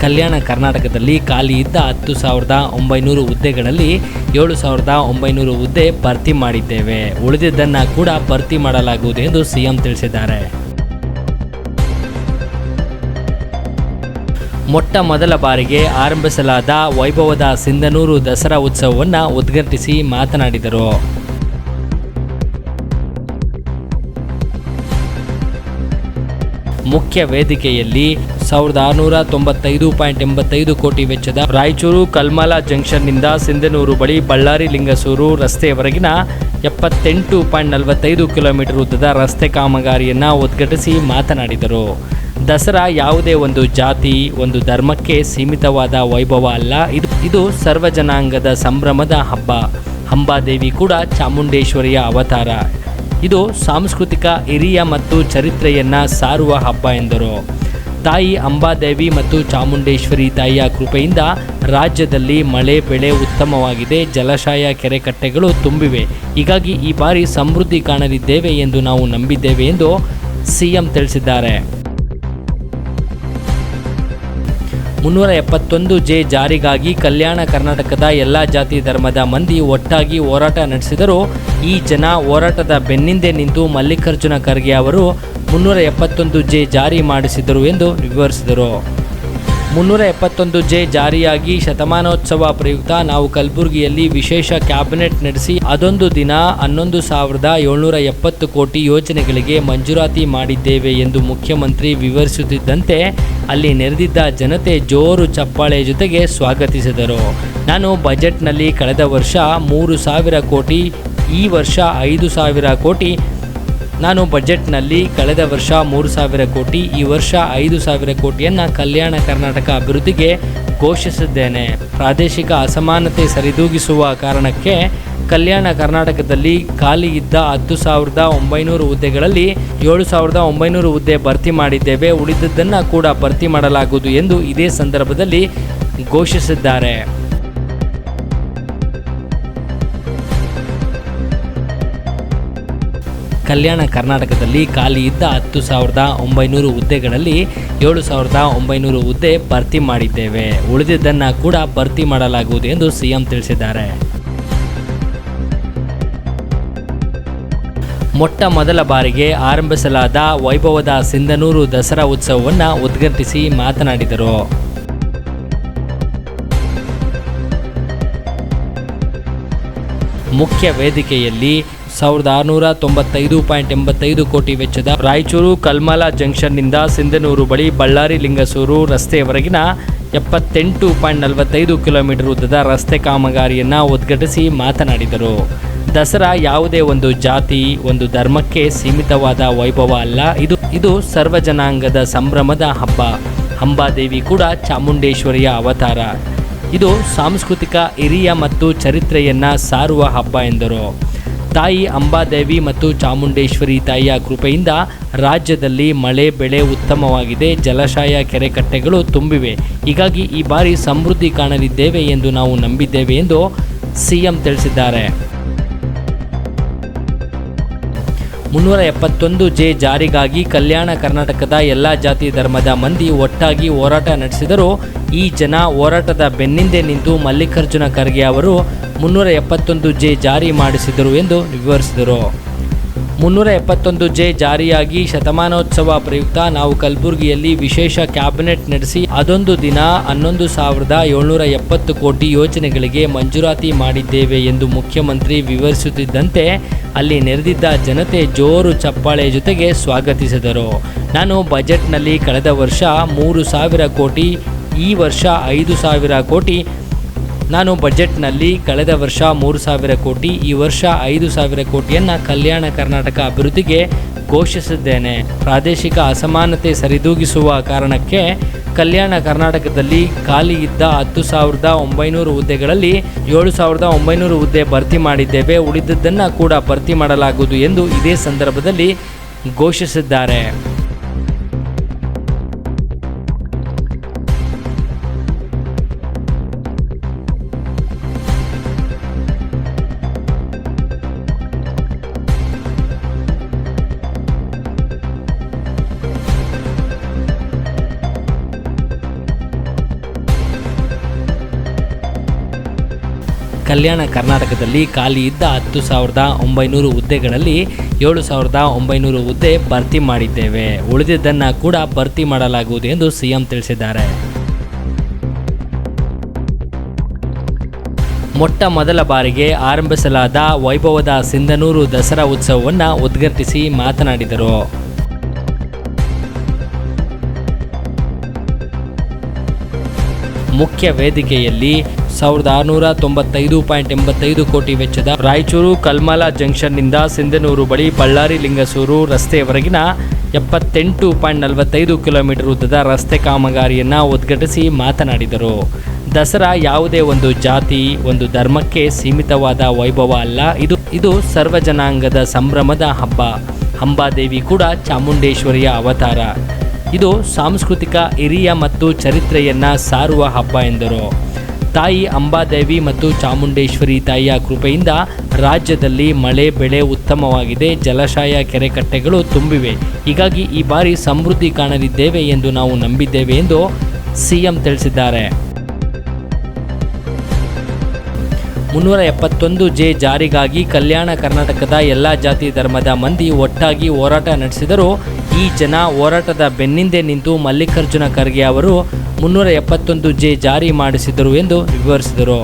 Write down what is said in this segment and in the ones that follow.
ಕಲ್ಯಾಣ ಕರ್ನಾಟಕದಲ್ಲಿ ಖಾಲಿ ಇದ್ದ ಹತ್ತು ಸಾವಿರದ ಒಂಬೈನೂರು ಹುದ್ದೆಗಳಲ್ಲಿ ಏಳು ಸಾವಿರದ ಒಂಬೈನೂರು ಹುದ್ದೆ ಭರ್ತಿ ಮಾಡಿದ್ದೇವೆ. ಉಳಿದಿದ್ದನ್ನು ಕೂಡ ಭರ್ತಿ ಮಾಡಲಾಗುವುದು ಎಂದು ಸಿಎಂ ತಿಳಿಸಿದ್ದಾರೆ. ಮೊಟ್ಟ ಮೊದಲ ಬಾರಿಗೆ ಆರಂಭಿಸಲಾದ ವೈಭವದ ಸಿಂಧನೂರು ದಸರಾ ಉತ್ಸವವನ್ನು ಉದ್ಘಾಟಿಸಿ ಮಾತನಾಡಿದರು. ಮುಖ್ಯ ವೇದಿಕೆಯಲ್ಲಿ ಸಾವಿರದ ಆರುನೂರ ತೊಂಬತ್ತೈದು ಪಾಯಿಂಟ್ ಎಂಬತ್ತೈದು ಕೋಟಿ ವೆಚ್ಚದ ರಾಯಚೂರು ಕಲ್ಮಾಲ ಜಂಕ್ಷನ್ನಿಂದ ಸಿಂಧನೂರು ಬಳಿ ಬಳ್ಳಾರಿ ಲಿಂಗಸೂರು ರಸ್ತೆಯವರೆಗಿನ ಎಪ್ಪತ್ತೆಂಟು ಪಾಯಿಂಟ್ ನಲವತ್ತೈದು ಕಿಲೋಮೀಟರ್ ಉದ್ದದ ರಸ್ತೆ ಕಾಮಗಾರಿಯನ್ನು ಉದ್ಘಾಟಿಸಿ ಮಾತನಾಡಿದರು. ದಸರಾ ಯಾವುದೇ ಒಂದು ಜಾತಿ, ಒಂದು ಧರ್ಮಕ್ಕೆ ಸೀಮಿತವಾದ ವೈಭವ ಅಲ್ಲ. ಇದು ಇದು ಸರ್ವಜನಾಂಗದ ಸಂಭ್ರಮದ ಹಬ್ಬ. ಹಂಬಾದೇವಿ ಕೂಡ ಚಾಮುಂಡೇಶ್ವರಿಯ ಅವತಾರ. ಇದು ಸಾಂಸ್ಕೃತಿಕ ಹಿರಿಯ ಮತ್ತು ಚರಿತ್ರೆಯನ್ನ ಸಾರುವ ಹಬ್ಬ ಎಂದರು. ತಾಯಿ ಅಂಬಾದೇವಿ ಮತ್ತು ಚಾಮುಂಡೇಶ್ವರಿ ತಾಯಿಯ ಕೃಪೆಯಿಂದ ರಾಜ್ಯದಲ್ಲಿ ಮಳೆ ಬೆಳೆ ಉತ್ತಮವಾಗಿದೆ, ಜಲಾಶಯ, ಕೆರೆಕಟ್ಟೆಗಳು ತುಂಬಿವೆ. ಹೀಗಾಗಿ ಈ ಬಾರಿ ಸಮೃದ್ಧಿ ಕಾಣಲಿದ್ದೇವೆ ಎಂದು ನಾವು ನಂಬಿದ್ದೇವೆ ಎಂದು ಸಿಎಂ ತಿಳಿಸಿದ್ದಾರೆ. ಮುನ್ನೂರ ಎಪ್ಪತ್ತೊಂದು ಜೆ ಜಾರಿಗಾಗಿ ಕಲ್ಯಾಣ ಕರ್ನಾಟಕದ ಎಲ್ಲ ಜಾತಿ ಧರ್ಮದ ಮಂದಿ ಒಟ್ಟಾಗಿ ಹೋರಾಟ ನಡೆಸಿದರೂ ಈ ಜನ ಹೋರಾಟದ ಬೆನ್ನಿಂದೆ ನಿಂತು ಮಲ್ಲಿಕಾರ್ಜುನ ಖರ್ಗೆ ಅವರು ಮುನ್ನೂರ ಎಪ್ಪತ್ತೊಂದು ಜೆ ಜಾರಿ ಮಾಡಿಸಿದರು ಎಂದು ವಿವರಿಸಿದರು. ಮುನ್ನೂರ ಎಪ್ಪತ್ತೊಂದು ಜೆ ಜಾರಿಯಾಗಿ ಶತಮಾನೋತ್ಸವ ಪ್ರಯುಕ್ತ ನಾವು ಕಲಬುರಗಿಯಲ್ಲಿ ವಿಶೇಷ ಕ್ಯಾಬಿನೆಟ್ ನಡೆಸಿ ಅದೊಂದು ದಿನ ಹನ್ನೊಂದು ಸಾವಿರದ ಏಳ್ನೂರ ಎಪ್ಪತ್ತು ಕೋಟಿ ಯೋಜನೆಗಳಿಗೆ ಮಂಜೂರಾತಿ ಮಾಡಿದ್ದೇವೆ ಎಂದು ಮುಖ್ಯಮಂತ್ರಿ ವಿವರಿಸುತ್ತಿದ್ದಂತೆ ಅಲ್ಲಿ ನೆರೆದಿದ್ದ ಜನತೆ ಜೋರು ಚಪ್ಪಾಳೆ ಜೊತೆಗೆ ಸ್ವಾಗತಿಸಿದರು. ನಾನು ಬಜೆಟ್ನಲ್ಲಿ ಕಳೆದ ವರ್ಷ ಮೂರು ಸಾವಿರ ಕೋಟಿ, ಈ ವರ್ಷ ಐದು ಸಾವಿರ ಕೋಟಿ ನಾನು ಬಜೆಟ್ನಲ್ಲಿ ಕಳೆದ ವರ್ಷ ಮೂರು ಸಾವಿರ ಕೋಟಿ, ಈ ವರ್ಷ ಐದು ಸಾವಿರ ಕೋಟಿಯನ್ನು ಕಲ್ಯಾಣ ಕರ್ನಾಟಕ ಅಭಿವೃದ್ಧಿಗೆ ಘೋಷಿಸಿದ್ದೇನೆ. ಪ್ರಾದೇಶಿಕ ಅಸಮಾನತೆ ಸರಿದೂಗಿಸುವ ಕಾರಣಕ್ಕೆ ಕಲ್ಯಾಣ ಕರ್ನಾಟಕದಲ್ಲಿ ಖಾಲಿ ಇದ್ದ ಹತ್ತು ಸಾವಿರದ ಒಂಬೈನೂರು ಹುದ್ದೆಗಳಲ್ಲಿ ಏಳು ಸಾವಿರದ ಒಂಬೈನೂರು ಹುದ್ದೆ ಭರ್ತಿ ಮಾಡಿದ್ದೇವೆ. ಉಳಿದದ್ದನ್ನು ಕೂಡ ಭರ್ತಿ ಮಾಡಲಾಗುವುದು ಎಂದು ಇದೇ ಸಂದರ್ಭದಲ್ಲಿ ಘೋಷಿಸಿದ್ದಾರೆ. ಕಲ್ಯಾಣ ಕರ್ನಾಟಕದಲ್ಲಿ ಖಾಲಿ ಇದ್ದ ಹತ್ತು ಸಾವಿರದ ಒಂಬೈನೂರು ಹುದ್ದೆಗಳಲ್ಲಿ ಏಳು ಸಾವಿರದ ಒಂಬೈನೂರು ಹುದ್ದೆ ಭರ್ತಿ ಮಾಡಿದ್ದೇವೆ. ಉಳಿದಿದ್ದನ್ನು ಕೂಡ ಭರ್ತಿ ಮಾಡಲಾಗುವುದು ಎಂದು ಸಿಎಂ ತಿಳಿಸಿದ್ದಾರೆ. ಮೊಟ್ಟ ಮೊದಲ ಬಾರಿಗೆ ಆರಂಭಿಸಲಾದ ವೈಭವದ ಸಿಂಧನೂರು ದಸರಾ ಉತ್ಸವವನ್ನು ಉದ್ಘಾಟಿಸಿ ಮಾತನಾಡಿದರು. ಮುಖ್ಯ ವೇದಿಕೆಯಲ್ಲಿ ಸಾವಿರದ ಆರುನೂರ ತೊಂಬತ್ತೈದು ಪಾಯಿಂಟ್ ಎಂಬತ್ತೈದು ಕೋಟಿ ವೆಚ್ಚದ ರಾಯಚೂರು ಕಲ್ಮಲ ಜಂಕ್ಷನ್ನಿಂದ ಸಿಂಧನೂರು ಬಳಿ ಬಳ್ಳಾರಿ ಲಿಂಗಸೂರು ರಸ್ತೆಯವರೆಗಿನ ಎಪ್ಪತ್ತೆಂಟು ಪಾಯಿಂಟ್ ನಲವತ್ತೈದು ಕಿಲೋಮೀಟರ್ ಉದ್ದದ ರಸ್ತೆ ಕಾಮಗಾರಿಯನ್ನು ಉದ್ಘಾಟಿಸಿ ಮಾತನಾಡಿದರು. ದಸರಾ ಯಾವುದೇ ಒಂದು ಜಾತಿ, ಒಂದು ಧರ್ಮಕ್ಕೆ ಸೀಮಿತವಾದ ವೈಭವ ಅಲ್ಲ. ಇದು ಇದು ಸರ್ವಜನಾಂಗದ ಸಂಭ್ರಮದ ಹಬ್ಬ. ಅಂಬಾದೇವಿ ಕೂಡ ಚಾಮುಂಡೇಶ್ವರಿಯ ಅವತಾರ. ಇದು ಸಾಂಸ್ಕೃತಿಕ ಹಿರಿಯ ಮತ್ತು ಚರಿತ್ರೆಯನ್ನು ಸಾರುವ ಹಬ್ಬ ಎಂದರು. ತಾಯಿ ಅಂಬಾದೇವಿ ಮತ್ತು ಚಾಮುಂಡೇಶ್ವರಿ ತಾಯಿಯ ಕೃಪೆಯಿಂದ ರಾಜ್ಯದಲ್ಲಿ ಮಳೆ, ಬೆಳೆ ಉತ್ತಮವಾಗಿದೆ. ಜಲಾಶಯ, ಕೆರೆಕಟ್ಟೆಗಳು ತುಂಬಿವೆ. ಹೀಗಾಗಿ ಈ ಬಾರಿ ಸಮೃದ್ಧಿ ಕಾಣಲಿದ್ದೇವೆ ಎಂದು ನಾವು ನಂಬಿದ್ದೇವೆ ಎಂದು ಸಿಎಂ ತಿಳಿಸಿದ್ದಾರೆ. ಮುನ್ನೂರ ಎಪ್ಪತ್ತೊಂದು ಜೆ ಜಾರಿಗಾಗಿ ಕಲ್ಯಾಣ ಕರ್ನಾಟಕದ ಎಲ್ಲ ಜಾತಿ ಧರ್ಮದ ಮಂದಿ ಒಟ್ಟಾಗಿ ಹೋರಾಟ ನಡೆಸಿದರೂ ಈ ಜನ ಹೋರಾಟದ ಬೆನ್ನಿಂದೆ ನಿಂತು ಮಲ್ಲಿಕಾರ್ಜುನ ಖರ್ಗೆ ಅವರು ಮುನ್ನೂರ ಎಪ್ಪತ್ತೊಂದು ಜೆ ಜಾರಿ ಮಾಡಿಸಿದರು ಎಂದು ವಿವರಿಸಿದರು. ಮುನ್ನೂರ ಎಪ್ಪತ್ತೊಂದು ಜೆ ಜಾರಿಯಾಗಿ ಶತಮಾನೋತ್ಸವ ಪ್ರಯುಕ್ತ ನಾವು ಕಲಬುರಗಿಯಲ್ಲಿ ವಿಶೇಷ ಕ್ಯಾಬಿನೆಟ್ ನಡೆಸಿ ಅದೊಂದು ದಿನ ಹನ್ನೊಂದು ಸಾವಿರದ ಏಳ್ನೂರ ಎಪ್ಪತ್ತು ಕೋಟಿ ಯೋಜನೆಗಳಿಗೆ ಮಂಜೂರಾತಿ ಮಾಡಿದ್ದೇವೆ ಎಂದು ಮುಖ್ಯಮಂತ್ರಿ ವಿವರಿಸುತ್ತಿದ್ದಂತೆ ಅಲ್ಲಿ ನೆರೆದಿದ್ದ ಜನತೆ ಜೋರು ಚಪ್ಪಾಳೆ ಜೊತೆಗೆ ಸ್ವಾಗತಿಸಿದರು. ನಾನು ಬಜೆಟ್ನಲ್ಲಿ ಕಳೆದ ವರ್ಷ ಮೂರು ಸಾವಿರ ಕೋಟಿ, ಈ ವರ್ಷ ಐದು ಸಾವಿರ ಕೋಟಿ ನಾನು ಬಜೆಟ್ನಲ್ಲಿ ಕಳೆದ ವರ್ಷ ಮೂರು ಸಾವಿರ ಕೋಟಿ, ಈ ವರ್ಷ ಐದು ಸಾವಿರ ಕೋಟಿಯನ್ನು ಕಲ್ಯಾಣ ಕರ್ನಾಟಕ ಅಭಿವೃದ್ಧಿಗೆ ಘೋಷಿಸಿದ್ದೇನೆ. ಪ್ರಾದೇಶಿಕ ಅಸಮಾನತೆ ಸರಿದೂಗಿಸುವ ಕಾರಣಕ್ಕೆ ಕಲ್ಯಾಣ ಕರ್ನಾಟಕದಲ್ಲಿ ಖಾಲಿ ಇದ್ದ ಹತ್ತು ಸಾವಿರದ ಒಂಬೈನೂರು ಹುದ್ದೆಗಳಲ್ಲಿ ಏಳು ಸಾವಿರದ ಒಂಬೈನೂರು ಹುದ್ದೆ ಭರ್ತಿ ಮಾಡಿದ್ದೇವೆ. ಉಳಿದದ್ದನ್ನು ಕೂಡ ಭರ್ತಿ ಮಾಡಲಾಗುವುದು ಎಂದು ಇದೇ ಸಂದರ್ಭದಲ್ಲಿ ಘೋಷಿಸಿದ್ದಾರೆ. ಕಲ್ಯಾಣ ಕರ್ನಾಟಕದಲ್ಲಿ ಖಾಲಿ ಇದ್ದ ಹತ್ತು ಸಾವಿರದ ಒಂಬೈನೂರು ಹುದ್ದೆಗಳಲ್ಲಿ ಏಳು ಸಾವಿರದ ಒಂಬೈನೂರು ಹುದ್ದೆ ಭರ್ತಿ ಮಾಡಿದ್ದೇವೆ. ಉಳಿದಿದ್ದನ್ನು ಕೂಡ ಭರ್ತಿ ಮಾಡಲಾಗುವುದು ಎಂದು ಸಿಎಂ ತಿಳಿಸಿದ್ದಾರೆ. ಮೊಟ್ಟ ಮೊದಲ ಬಾರಿಗೆ ಆರಂಭಿಸಲಾದ ವೈಭವದ ಸಿಂಧನೂರು ದಸರಾ ಉತ್ಸವವನ್ನು ಉದ್ಘಾಟಿಸಿ ಮಾತನಾಡಿದರು. ಮುಖ್ಯ ವೇದಿಕೆಯಲ್ಲಿ ಸಾವಿರದ ಆರುನೂರ ತೊಂಬತ್ತೈದು ಪಾಯಿಂಟ್ ಎಂಬತ್ತೈದು ಕೋಟಿ ವೆಚ್ಚದ ರಾಯಚೂರು ಕಲ್ಮಾಲ ಜಂಕ್ಷನ್ನಿಂದ ಸಿಂಧನೂರು ಬಳಿ ಬಳ್ಳಾರಿ ಲಿಂಗಸೂರು ರಸ್ತೆಯವರೆಗಿನ ಎಪ್ಪತ್ತೆಂಟು ಪಾಯಿಂಟ್ ನಲವತ್ತೈದು ಕಿಲೋಮೀಟರ್ ಉದ್ದದ ರಸ್ತೆ ಕಾಮಗಾರಿಯನ್ನು ಉದ್ಘಾಟಿಸಿ ಮಾತನಾಡಿದರು. ದಸರಾ ಯಾವುದೇ ಒಂದು ಜಾತಿ, ಒಂದು ಧರ್ಮಕ್ಕೆ ಸೀಮಿತವಾದ ವೈಭವ ಅಲ್ಲ. ಇದು ಇದು ಸರ್ವಜನಾಂಗದ ಸಂಭ್ರಮದ ಹಬ್ಬ. ಅಂಬಾದೇವಿ ಕೂಡ ಚಾಮುಂಡೇಶ್ವರಿಯ ಅವತಾರ. ಇದು ಸಾಂಸ್ಕೃತಿಕ ಹಿರಿಯ ಮತ್ತು ಚರಿತ್ರೆಯನ್ನು ಸಾರುವ ಹಬ್ಬ ಎಂದರು. ತಾಯಿ ಅಂಬಾದೇವಿ ಮತ್ತು ಚಾಮುಂಡೇಶ್ವರಿ ತಾಯಿಯ ಕೃಪೆಯಿಂದ ರಾಜ್ಯದಲ್ಲಿ ಮಳೆ, ಬೆಳೆ ಉತ್ತಮವಾಗಿದೆ. ಜಲಾಶಯ, ಕೆರೆಕಟ್ಟೆಗಳು ತುಂಬಿವೆ. ಹೀಗಾಗಿ ಈ ಬಾರಿ ಸಮೃದ್ಧಿ ಕಾಣಲಿದ್ದೇವೆ ಎಂದು ನಾವು ನಂಬಿದ್ದೇವೆ ಎಂದು ಸಿಎಂ ತಿಳಿಸಿದ್ದಾರೆ. ಮುನ್ನೂರ ಎಪ್ಪತ್ತೊಂದು ಜೆ ಜಾರಿಗಾಗಿ ಕಲ್ಯಾಣ ಕರ್ನಾಟಕದ ಎಲ್ಲ ಜಾತಿ ಧರ್ಮದ ಮಂದಿ ಒಟ್ಟಾಗಿ ಹೋರಾಟ ನಡೆಸಿದರೂ ಈ ಜನ ಹೋರಾಟದ ಬೆನ್ನಿಂದೆ ನಿಂತು ಮಲ್ಲಿಕಾರ್ಜುನ ಖರ್ಗೆ ಅವರು ಮುನ್ನೂರ ಎಪ್ಪತ್ತೊಂದು ಜೆ ಜಾರಿ ಮಾಡಿಸಿದರು ಎಂದು ವಿವರಿಸಿದರು.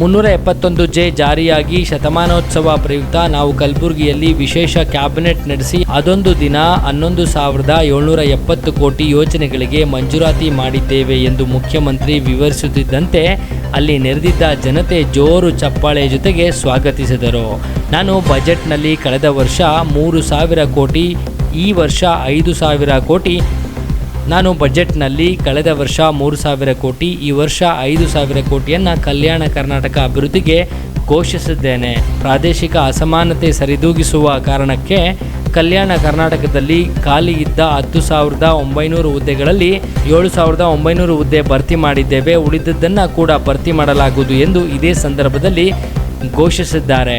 ಮುನ್ನೂರ ಎಪ್ಪತ್ತೊಂದು ಜೆ ಜಾರಿಯಾಗಿ ಶತಮಾನೋತ್ಸವ ಪ್ರಯುಕ್ತ ನಾವು ಕಲಬುರಗಿಯಲ್ಲಿ ವಿಶೇಷ ಕ್ಯಾಬಿನೆಟ್ ನಡೆಸಿ ಅದೊಂದು ದಿನ ಹನ್ನೊಂದು ಸಾವಿರದ ಏಳ್ನೂರ ಎಪ್ಪತ್ತು ಕೋಟಿ ಯೋಜನೆಗಳಿಗೆ ಮಂಜೂರಾತಿ ಮಾಡಿದ್ದೇವೆ ಎಂದು ಮುಖ್ಯಮಂತ್ರಿ ವಿವರಿಸುತ್ತಿದ್ದಂತೆ ಅಲ್ಲಿ ನೆರೆದಿದ್ದ ಜನತೆ ಜೋರು ಚಪ್ಪಾಳೆ ಜೊತೆಗೆ ಸ್ವಾಗತಿಸಿದರು. ನಾನು ಬಜೆಟ್ನಲ್ಲಿ ಕಳೆದ ವರ್ಷ ಮೂರು ಸಾವಿರ ಕೋಟಿ ಈ ವರ್ಷ ಐದು ಸಾವಿರ ಕೋಟಿ. ನಾನು ಬಜೆಟ್ನಲ್ಲಿ ಕಳೆದ ವರ್ಷ ಮೂರು ಸಾವಿರ ಕೋಟಿ, ಈ ವರ್ಷ ಐದು ಸಾವಿರ ಕೋಟಿಯನ್ನು ಕಲ್ಯಾಣ ಕರ್ನಾಟಕ ಅಭಿವೃದ್ಧಿಗೆ ಘೋಷಿಸಿದ್ದೇನೆ. ಪ್ರಾದೇಶಿಕ ಅಸಮಾನತೆ ಸರಿದೂಗಿಸುವ ಕಾರಣಕ್ಕೆ ಕಲ್ಯಾಣ ಕರ್ನಾಟಕದಲ್ಲಿ ಖಾಲಿ ಇದ್ದ ಹತ್ತು ಸಾವಿರದ ಒಂಬೈನೂರು ಹುದ್ದೆಗಳಲ್ಲಿ ಏಳು ಸಾವಿರದ ಒಂಬೈನೂರು ಹುದ್ದೆ ಭರ್ತಿ ಮಾಡಿದ್ದೇವೆ. ಉಳಿದದ್ದನ್ನು ಕೂಡ ಭರ್ತಿ ಮಾಡಲಾಗುವುದು ಎಂದು ಇದೇ ಸಂದರ್ಭದಲ್ಲಿ ಘೋಷಿಸಿದ್ದಾರೆ.